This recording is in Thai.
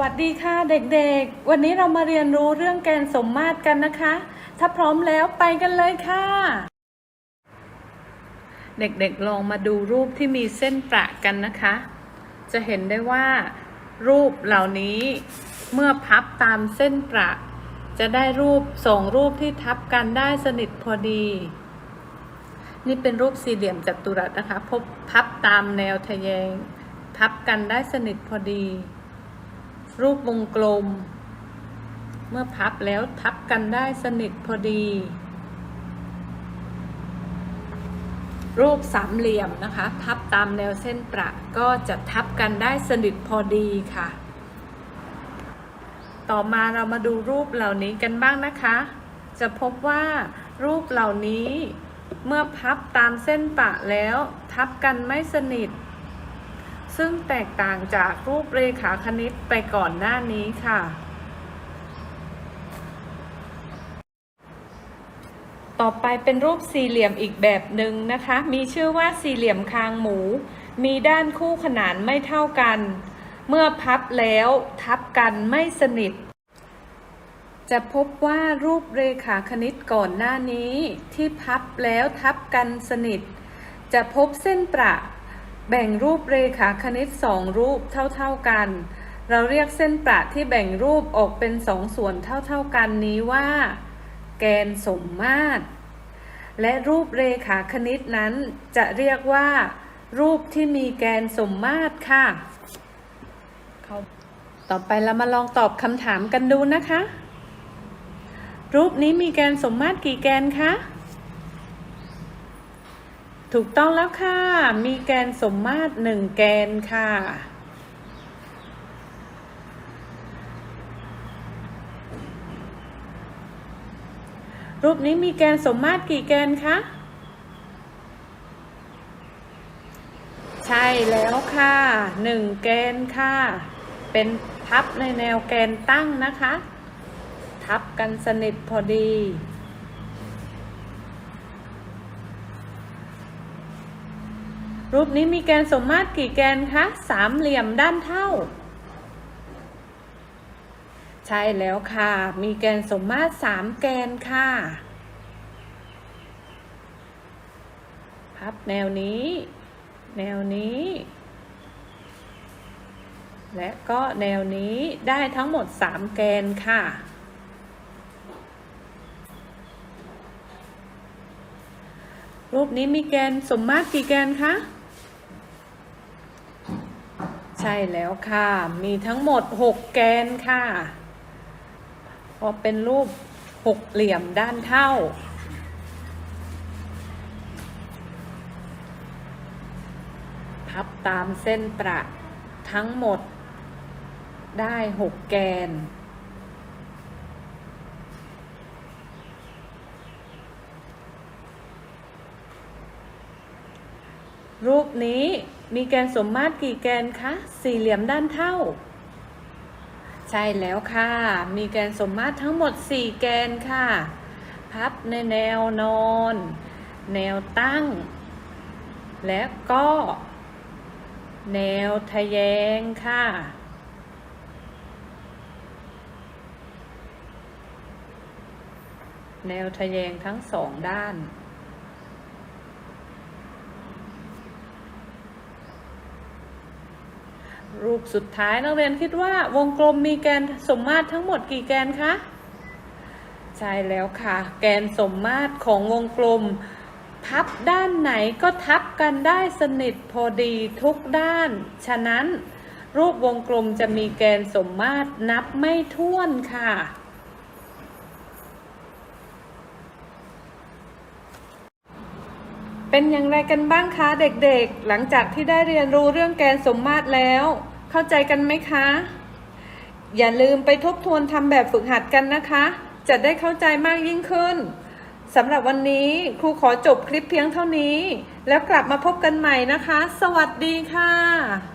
วัสดีค่ะเด็กๆ วันนี้เรามาเรียนรู้เรื่องแกนสมมาตรกันนะคะ ถ้าพร้อมแล้วไปกันเลยค่ะ เด็กๆลองมาดูรูปที่มีเส้นประกันนะคะ จะเห็นได้ว่า รูปเหล่านี้เมื่อพับตามเส้นประ จะได้รูปสองรูปที่ทับกันได้สนิทพอดี นี่เป็นรูปสี่เหลี่ยมจัตุรัสนะคะพบพับตามแนวทะแยง ทับกันได้สนิทพอดี รูปวงกลม เมื่อพับแล้วทับกันได้สนิทพอดี รูปสามเหลี่ยมนะคะ ทับตามแนวเส้นประก็จะทับกันได้สนิทพอดีค่ะ ต่อมาเรามาดูรูปเหล่านี้กันบ้างนะคะ จะพบว่ารูปเหล่านี้เมื่อพับตามเส้นประแล้ว ทับกันไม่สนิท ซึ่งแตกต่างจากรูปเรขาคณิตไปก่อนหน้านี้ค่ะ ต่อไปเป็นรูปสี่เหลี่ยมอีกแบบหนึ่งนะคะ มีชื่อว่าสี่เหลี่ยมคางหมู มีด้านคู่ขนานไม่เท่ากัน เมื่อพับแล้วทับกันไม่สนิท จะพบว่ารูปเรขาคณิตก่อนหน้านี้ ที่พับแล้วทับกันสนิท จะพบเส้นประ แบ่งรูปเรขาคณิตสองรูปเท่าๆกัน เราเรียกเส้นประที่แบ่งรูปออกเป็นสองส่วนเท่าๆกันนี้ว่า แกนสมมาตร และรูปเรขาคณิตนั้นจะเรียกว่า รูปที่มีแกนสมมาตรค่ะ ต่อไปเรามาลองตอบคำถามกันดูนะคะ รูปนี้มีแกนสมมาตรกี่แกนคะ ถูกต้องแล้วค่ะ มีแกนสมมาตรหนึ่งแกนค่ะ รูปนี้มีแกนสมมาตรกี่แกนคะ ใช่แล้วค่ะหนึ่งแกนค่ะ เป็นพับในแนวแกนตั้งนะคะ ทับกันสนิทพอดี รูปนี้มีแกนสมมาตรกี่แกนคะสามเหลี่ยมด้านเท่า ใช่แล้วค่ะ มีแกนสมมาตรสามแกนค่ะ พับแนวนี้ แนวนี้ และก็แนวนี้ได้ทั้งหมดสามแกนค่ะรูปนี้มีแกนสมมาตรกี่แกนคะ ใช่แล้วค่ะ มีทั้งหมด 6 แกนค่ะ พอเป็นรูปหกเหลี่ยมด้านเท่า พับตามเส้นประทั้งหมดได้6แกนรูปนี้ มีแกนสมมาตรกี่แกนคะสี่เหลี่ยมด้านเท่า ใช่แล้วค่ะ มีแกนสมมาตรทั้งหมด 4 แกนค่ะ พับในแนวนอน แนวตั้ง และก็ แนวทะแยงค่ะแนวทะแยงทั้งสองด้าน รูปสุดท้ายนักเรียนคิดว่าวงกลมมีแกนสมมาตรทั้งหมดกี่แกนคะใช่แล้วค่ะ แกนสมมาตรของวงกลม พับด้านไหนก็ทับกันได้สนิทพอดีทุกด้าน ฉะนั้นรูปวงกลมจะมีแกนสมมาตรนับไม่ถ้วนค่ะ เป็นอย่างไรกันบ้างคะเด็กๆ หลังจากที่ได้เรียนรู้เรื่องแกนสมมาตรแล้ว เข้าใจกันไหมคะ อย่าลืมไปทบทวนทำแบบฝึกหัดกันนะคะ จะได้เข้าใจมากยิ่งขึ้นสำหรับวันนี้ครูขอจบคลิปเพียงเท่านี้ แล้วกลับมาพบกันใหม่นะคะ สวัสดีค่ะ